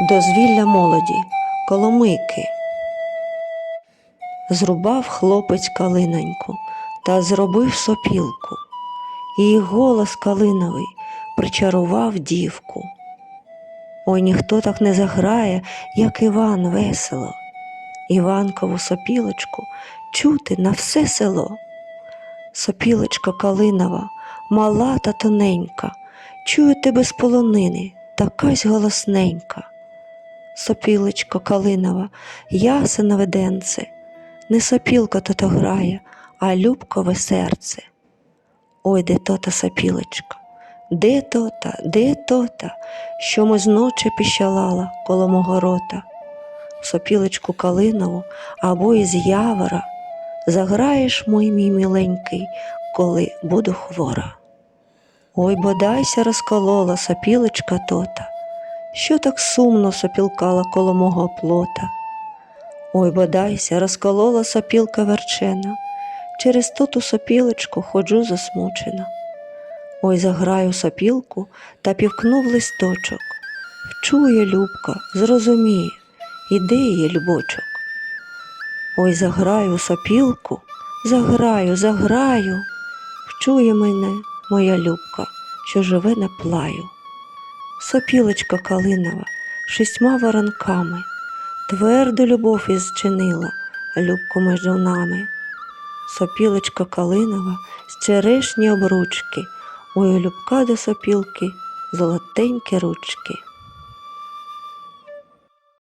Дозвілля молоді, коломийки. Зрубав хлопець калиноньку та зробив сопілку. Її голос калиновий причарував дівку. Ой ніхто так не заграє, як Іван весело. Іванкову сопілочку чути на все село. Сопілочка калинова, мала та тоненька, чую тебе з полонини, такась голосненька. Сопілочко калинова, ясенове веденце, не сопілка то грає, а любкове серце. Ой, де то та сопілочка, де то та, де то та, що ми зночі піщалала коло мого рота. Сопілочку калинову або із явора заграєш, мой мій міленький, коли буду хвора. Ой, бодайся розколола сопілочка тота, що так сумно сопілкала коло мого плота. Ой, бодайся, розколола сопілка верчена, через ту сопілочку ходжу засмучена. Ой, заграю сопілку та півкнув листочок. Вчує Любка, зрозуміє, іде її любочок. Ой, заграю сопілку, заграю, заграю, вчує мене моя любка, що живе на плаю. Сопілочка калинова, шістьма воронками, тверду любов ізчинила любку між нами. Сопілочка калинова з черешні обручки, ой, любка до сопілки золотенькі ручки.